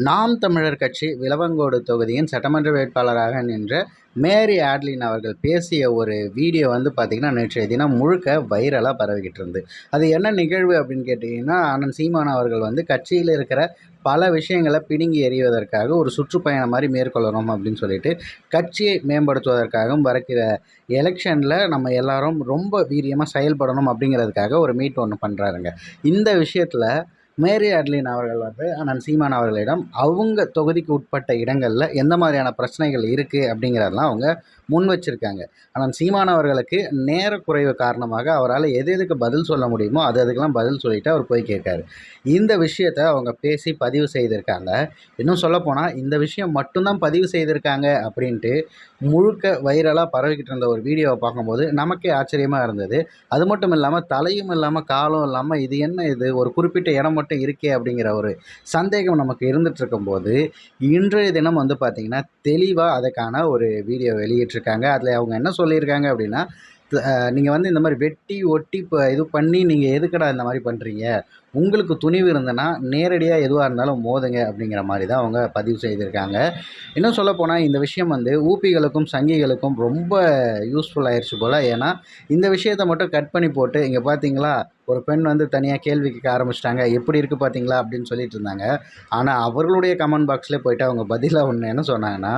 நாம் தமிழர் கட்சி விளவங்கோடு தொகுதியின் சட்டமன்ற வேட்பாளராக நின்ற மேரி ஆட்லின் அவர்கள் பேசிய ஒரு வீடியோ வந்து பார்த்திங்கன்னா நேற்றைய தினம் முழுக்க வைரலாக பரவிக்கிட்டு இருந்து அது என்ன நிகழ்வு அப்படின்னு கேட்டிங்கன்னா அண்ணன் சீமான் அவர்கள் வந்து கட்சியில் இருக்கிற பல விஷயங்களை பிடுங்கி எறிவதற்காக ஒரு சுற்றுப்பயணம் மாதிரி மேற்கொள்ளணும் அப்படின்னு சொல்லிட்டு கட்சியை மேம்படுத்துவதற்காகவும் வரக்கிற எலெக்ஷனில் நம்ம எல்லாரும் ரொம்ப வீரியமாக செயல்படணும் அப்படிங்கிறதுக்காக ஒரு மீட் ஒன்று பண்ணுறாருங்க இந்த விஷயத்தில் மேரி அட்லின் அவர்கள் வந்து அண்ணன் சீமான் அவர்களிடம் அவங்க தொகுதிக்கு உட்பட்ட இடங்களில் எந்த மாதிரியான பிரச்சனைகள் இருக்குது அப்படிங்கிறதெல்லாம் அவங்க முன் வச்சுருக்காங்க. ஆனால் சீமான் அவர்களுக்கு நேர குறைவு காரணமாக அவரால் எது எதுக்கு பதில் சொல்ல முடியுமோ அது அதுக்கெல்லாம் பதில் சொல்லிவிட்டு அவர் போய் கேட்காரு. இந்த விஷயத்தை அவங்க பேசி பதிவு செய்திருக்காங்க. இன்னும் சொல்லப்போனால் இந்த விஷயம் மட்டும்தான் பதிவு செய்திருக்காங்க அப்படின்ட்டு முழுக்க வைரலாக பரவிக்கிட்டு இருந்த ஒரு வீடியோவை பார்க்கும்போது நமக்கே ஆச்சரியமாக இருந்தது. அது மட்டும் இல்லாமல் தலையும் இல்லாமல் காலும் இல்லாமல் இது என்ன இது? ஒரு குறிப்பிட்ட இடம் மட்டும் இருக்கே அப்படிங்கிற ஒரு சந்தேகம் நமக்கு இருந்துட்டு இருக்கும்போது இன்றைய தினம் வந்து பார்த்திங்கன்னா தெளிவாக அதுக்கான ஒரு வீடியோ வச்சுருக்காங்க. அதில் அவங்க என்ன சொல்லியிருக்காங்க அப்படின்னா நீங்கள் வந்து இந்த மாதிரி வெட்டி ஒட்டி இப்போ இது பண்ணி நீங்கள் எதுக்குடா இந்த மாதிரி பண்ணுறீங்க உங்களுக்கு துணிவு இருந்ததுன்னா நேரடியாக எதுவாக இருந்தாலும் மோதுங்க அப்படிங்கிற மாதிரி தான் அவங்க பதிவு செய்திருக்காங்க. இன்னும் சொல்லப்போனால் இந்த விஷயம் வந்து ஊப்பிகளுக்கும் சங்கிகளுக்கும் ரொம்ப யூஸ்ஃபுல் ஆயிடுச்சு போல். ஏன்னா இந்த விஷயத்தை மட்டும் கட் பண்ணி போட்டு இங்கே பார்த்தீங்களா ஒரு பெண் வந்து தனியாக கேள்வி கேட்க ஆரம்பிச்சிட்டாங்க எப்படி இருக்குது பார்த்தீங்களா அப்படின்னு சொல்லிட்டு இருந்தாங்க. ஆனால் அவர்களுடைய கமெண்ட் பாக்ஸ்லேயே போயிட்டு அவங்க பதிலாக ஒன்று என்ன சொன்னாங்கன்னா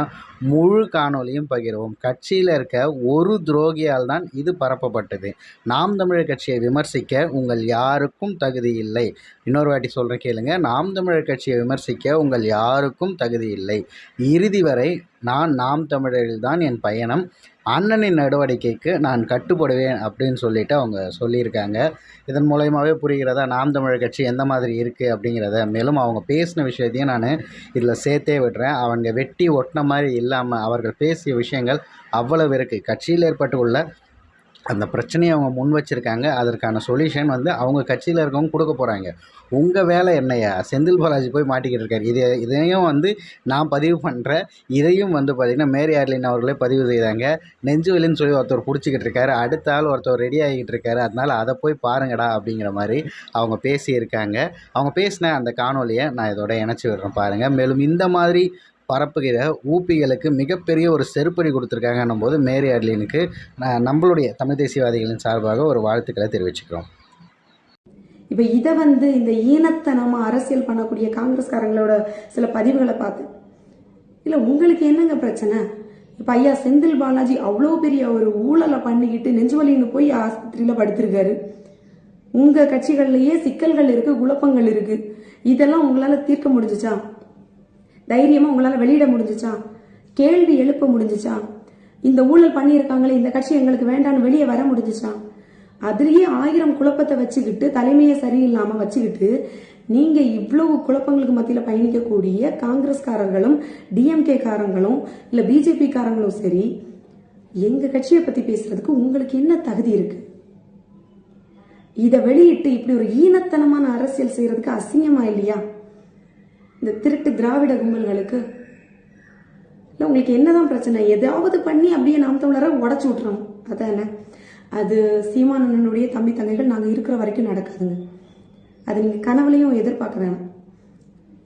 முழு காணொலியும் பகிர்வோம். கட்சியில் இருக்க ஒரு துரோகியால் தான் இது பரப்பப்பட்டது. நாம் தமிழர் கட்சியை விமர்சிக்க உங்கள் யாருக்கும் தகுதி இல்லை. இன்னொரு வாட்டி சொல்கிறேன் கேளுங்க. நாம் தமிழர் கட்சியை விமர்சிக்க உங்கள் யாருக்கும் தகுதி இல்லை. இறுதி வரை நான் நாம் தமிழரில் தான் என் பயணம். அண்ணனின் நடவடிக்கைக்கு நான் கட்டுப்படுவேன் அப்படின்னு சொல்லிட்டு அவங்க சொல்லியிருக்காங்க. இதன் மூலயமாவே புரிகிறதா நாம் தமிழர் கட்சி எந்த மாதிரி இருக்குது அப்படிங்கிறத. மேலும் அவங்க பேசின விஷயத்தையும் நான் இதில் சேர்த்தே விடுறேன். அவங்க வெட்டி ஒட்டின மாதிரி இல்லாமல் அவர்கள் பேசிய விஷயங்கள் அவ்வளவு இருக்குது கட்சியில் ஏற்பட்டுள்ள அந்த பிரச்சனையை அவங்க முன் வச்சுருக்காங்க. அதற்கான சொல்யூஷன் வந்து அவங்க கட்சியில் இருக்கவங்க கொடுக்க போகிறாங்க உங்கள் வேலை என்னையா செந்தில் பாலாஜி போய் மாட்டிக்கிட்டு இருக்காரு. இது இதையும் வந்து நான் பதிவு பண்ணுறேன் இதையும் வந்து பார்த்திங்கன்னா மேரி ஆர்லின் அவர்களே பதிவு செய்தாங்க. நெஞ்சுவலின்னு சொல்லி ஒருத்தர் பிடிச்சிக்கிட்டு இருக்காரு. அடுத்த ஆள் ஒருத்தர் ரெடி ஆகிக்கிட்டு இருக்காரு. அதனால் அதை போய் பாருங்கடா அப்படிங்கிற மாதிரி அவங்க பேசியிருக்காங்க. அவங்க பேசின அந்த காணொலியை நான் இதோட இணைச்சி விடுறேன் பாருங்கள் மேலும் இந்த மாதிரி பரப்புகிற ஊப்பிகளுக்கு மிகப்பெரிய ஒரு செருப்படி கொடுத்துருக்காங்கன்னும் போது மேரி அர்லினுக்கு நம்மளுடைய தமிழ் தேசியவாதிகளின் சார்பாக ஒரு வாழ்த்துக்களை தெரிவிச்சுக்கிறோம். இப்போ இதை வந்து இந்த ஈனத்தனமாக அரசியல் பண்ணக்கூடிய காங்கிரஸ்காரங்களோட சில பதிவுகளை பார்த்து இல்லை உங்களுக்கு என்னங்க பிரச்சனை? இப்போ ஐயா செந்தில் பாலாஜி அவ்வளோ பெரிய ஒரு ஊழலை பண்ணிக்கிட்டு நெஞ்சுவலின்னு போய் ஆஸ்பத்திரியில் படுத்திருக்காரு. உங்கள் கட்சிகள்லயே சிக்கல்கள் இருக்கு குழப்பங்கள் இருக்கு. இதெல்லாம் உங்களால் தீர்க்க முடிஞ்சுச்சா? தைரியமாக உங்களால் வெளியிட முடிஞ்சுச்சா? கேள்வி எழுப்ப முடிஞ்சிச்சா? இந்த ஊழல் பண்ணியிருக்காங்களே இந்த கட்சி எங்களுக்கு வேண்டாம்னு வெளியே வர முடிஞ்சிச்சா? அதுலேயே ஆயிரம் குழப்பத்தை வச்சுக்கிட்டு தலைமையை சரியில்லாமல் வச்சுக்கிட்டு நீங்க இவ்வளவு குழப்பங்களுக்கு மத்தியில் பயணிக்கக்கூடிய காங்கிரஸ்காரர்களும் டிஎம்கே காரங்களும் இல்லை பிஜேபி காரங்களும் சரி எங்க கட்சியை பத்தி பேசுறதுக்கு உங்களுக்கு என்ன தகுதி இருக்கு? இதை வெளியிட்டு இப்படி ஒரு ஈனத்தனமான அரசியல் செய்யறதுக்கு அசிங்கமா இல்லையா? இந்த திருட்டு திராவிட கும்பல்களுக்கு. இல்லை உங்களுக்கு என்னதான் பிரச்சனை? எதாவது பண்ணி அப்படியே நாம் தமிழரை உடச்சி விட்டுறோம் அதானே அது சீமானனுடைய தம்பி தங்கைகள் நாங்கள் இருக்கிற வரைக்கும் நடக்காதுங்க. அது நீங்கள் கனவுலையும் எதிர்பார்க்க வேணாம்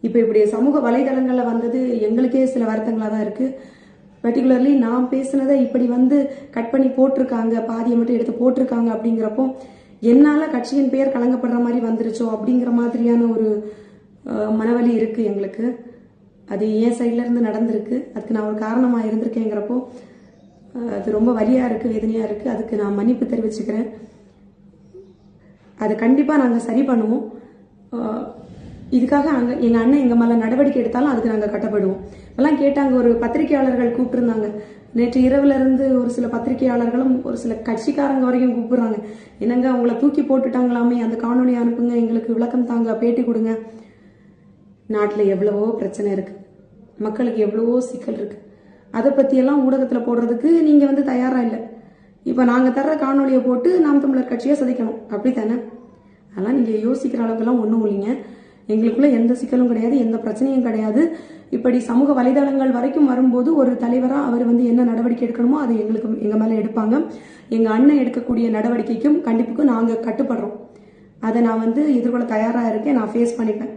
இப்போ இப்படி சமூக வலைதளங்களில் வந்தது எங்களுக்கே சில வருத்தங்களாக தான் இருக்குது பர்டிகுலர்லி நான் பேசுனதை இப்படி வந்து கட் பண்ணி போட்டிருக்காங்க பாதியை மட்டும் எடுத்து போட்டிருக்காங்க அப்படிங்கிறப்போ என்னால் கட்சியின் பெயர் கலங்கப்படுற மாதிரி வந்துருச்சோ அப்படிங்கிற மாதிரியான ஒரு மனவலி இருக்கு எங்களுக்கு. அது என் சைட்ல இருந்து நடந்திருக்கு. அதுக்கு நான் ஒரு காரணமா இருந்திருக்கேங்கிறப்போ அது ரொம்ப வலியா இருக்கு வேதனையா இருக்கு. அதுக்கு நான் மன்னிப்பு தெரிவிச்சுக்கிறேன். அதை கண்டிப்பா நாங்க சரி பண்ணுவோம். இதுக்காக அங்க எங்க அண்ணன் எங்க மேல நடவடிக்கை எடுத்தாலும் அதுக்கு நாங்க கட்டப்படுவோம். இப்பெல்லாம் கேட்டாங்க ஒரு பத்திரிகையாளர்கள் கூப்பிட்டுருந்தாங்க. நேற்று இரவுல இருந்து ஒரு சில பத்திரிகையாளர்களும் ஒரு சில கட்சிக்காரங்க வரைக்கும் கூப்பிடுறாங்க. என்னங்க அவங்கள தூக்கி போட்டுட்டாங்களாமே அந்த காணொலி அனுப்புங்க எங்களுக்கு விளக்கம் தாங்க பேட்டி கொடுங்க. நாட்டில் எவ்வளவோ பிரச்சனை இருக்கு. மக்களுக்கு எவ்வளவோ சிக்கல் இருக்கு. அதை பற்றியெல்லாம் ஊடகத்தில் போடுறதுக்கு நீங்கள் வந்து தயாராக இல்லை. இப்போ நாங்கள் தர்ற காணொலியை போட்டு நாம் தமிழர் கட்சியை சதிக்கணும். அப்படி தானே அதெல்லாம் நீங்கள் யோசிக்கிற அளவுக்குலாம் ஒன்றும் இல்லைங்க. எங்களுக்குள்ள எந்த சிக்கலும் கிடையாது எந்த பிரச்சனையும் கிடையாது. இப்படி சமூக வலைதளங்கள் வரைக்கும் வரும்போது ஒரு தலைவரா அவர் வந்து என்ன நடவடிக்கை எடுக்கணுமோ அது எங்களுக்கு எங்க மேல எடுப்பாங்க. எங்க அண்ணன் எடுக்கக்கூடிய நடவடிக்கைக்கும் கண்டிப்புக்கும் நாங்க கட்டுப்படுறோம். அதை நான் வந்து எதிர்கொள்ள தயாரா இருக்கேன். நான் ஃபேஸ் பண்ணிப்பேன்.